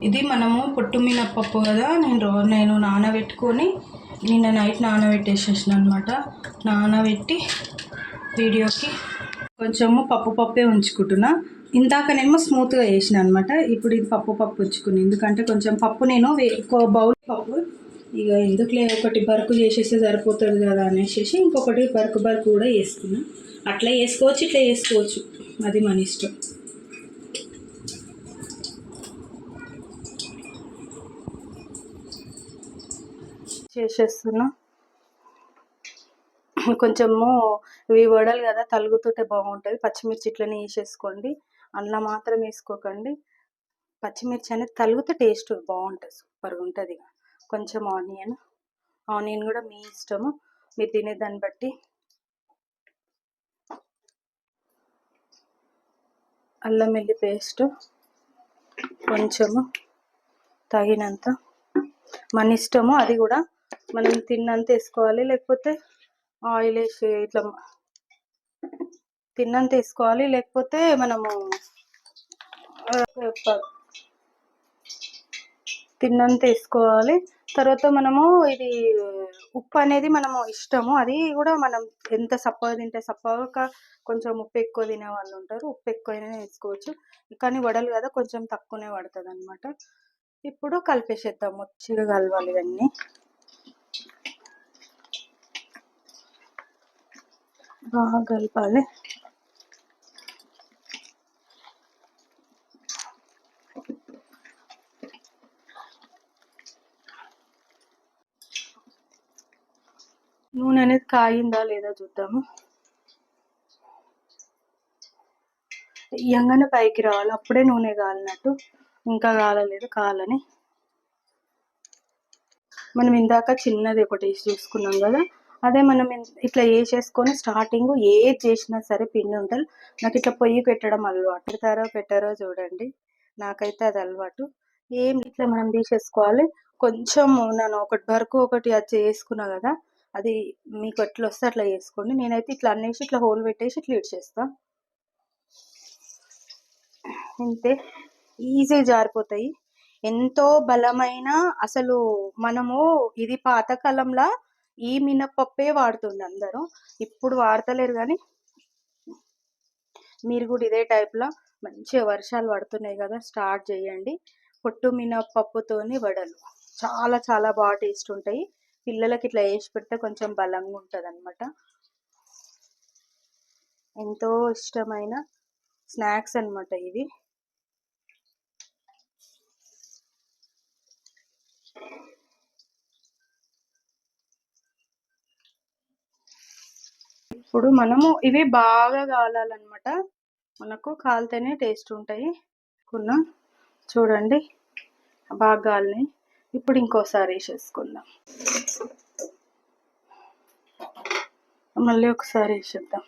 ఇది మనము పొట్టు మినప్పప్పు కదా నేను నేను నానబెట్టుకొని నిన్న నైట్ నానబెట్టేసేసిన అనమాట నానబెట్టి వీడియోకి కొంచెము పప్పు పప్పే ఉంచుకుంటున్నా. ఇందాకనేమో స్మూత్గా వేసిన అనమాట ఇప్పుడు ఇది పప్పు పప్పు ఉంచుకుని ఎందుకంటే కొంచెం పప్పు నేను ఎక్కువ బౌల్ పప్పు ఇక ఎందుకులే ఒకటి బరుకు చేసేస్తే సరిపోతుంది కదా అనేసి ఇంకొకటి బరుకు బరుకు కూడా వేసుకున్నా అట్లా వేసుకోవచ్చు ఇట్లా వేసుకోవచ్చు అది మన ఇష్టం. చేసేస్తున్నా. కొంచెము ఇవి వడలు కదా తలుగుతుంటే బాగుంటుంది. పచ్చిమిర్చి ఇట్లనే వేసేసుకోండి. అన్నం మాత్రం వేసుకోకండి. పచ్చిమిర్చి అనేది తలుగుతే టేస్ట్ బాగుంటుంది సూపర్గా ఉంటుంది. కొంచెం ఆనియన్. ఆనియన్ కూడా మీ ఇష్టము. మీరు తినే దాన్ని బట్టి. అల్లం వెల్లి పేస్ట్ కొంచెము తగినంత. మన ఇష్టము అది కూడా మనం తిన్నంత వేసుకోవాలి లేకపోతే ఆయిల్ వేసి ఇట్లా తిన్నంత వేసుకోవాలి లేకపోతే మనము తిన్నంత వేసుకోవాలి. తర్వాత మనము ఇది ఉప్పు అనేది మనము ఇష్టము. అది కూడా మనం ఎంత సప్పగా తింటే సప్పగా కొంచెం ఉప్పు ఎక్కువ తినే వాళ్ళు ఉంటారు. ఉప్పు ఎక్కువైనా వేసుకోవచ్చు. కానీ వడలు కదా కొంచెం తక్కువనే పడుతుంది అనమాట ఇప్పుడు కలిపేసేద్దాం. మంచిగా కలవాలి ఇవన్నీ. బాగా కలపాలి నూనె అనేది కాయిందా లేదా చూద్దాము. ఇయ్యంగానే పైకి రావాలి. అప్పుడే నూనె కాలినట్టు ఇంకా కాలలేదు కాలని. మనం ఇందాక చిన్నది ఒకటి చూసుకున్నాం కదా. అదే మనం ఇట్లా వేసేసుకొని స్టార్టింగ్ ఏది చేసినా సరే పిండి ఉండాలి నాకు ఇట్లా పొయ్యి పెట్టడం అలవాటు. పెడతారో పెట్టారో చూడండి. నాకైతే అది అలవాటు. ఏం ఇట్లా మనం తీసేసుకోవాలి. కొంచెం నేను ఒకటి వరకు ఒకటి అది చేసుకున్నా కదా అది మీకు ఎట్లా వస్తే అట్లా చేసుకోండి. నేనైతే ఇట్లా అన్నేసి ఇట్లా హోల్ పెట్టేసి ఇట్లా ఇడ్చేస్తా అంతే ఈజీ జారిపోతాయి. ఎంతో బలమైన అసలు మనము ఇది పాతకాలంలో ఈ మినపప్పే వాడుతుండే అందరూ. ఇప్పుడు వాడతలేరు కానీ మీరు కూడా ఇదే టైప్లో మంచిగా వర్షాలు పడుతున్నాయి కదా స్టార్ట్ చేయండి. పొట్టు మినపప్పుతోని వడలు. చాలా చాలా బాగా టేస్ట్ ఉంటాయి. పిల్లలకి ఇట్లా వేసి పెడితే కొంచెం బలంగా ఉంటుంది అనమాట ఎంతో ఇష్టమైన స్నాక్స్ అనమాట ఇవి. ఇప్పుడు మనము ఇవి బాగా కాలాలన్నమాట మనకు కాలితేనే టేస్ట్ ఉంటాయి. కున్నా చూడండి. బాగా కాలినాయి ఇప్పుడు ఇంకోసారి వేసేసుకుందాం. మళ్ళీ ఒకసారి వేసేద్దాం.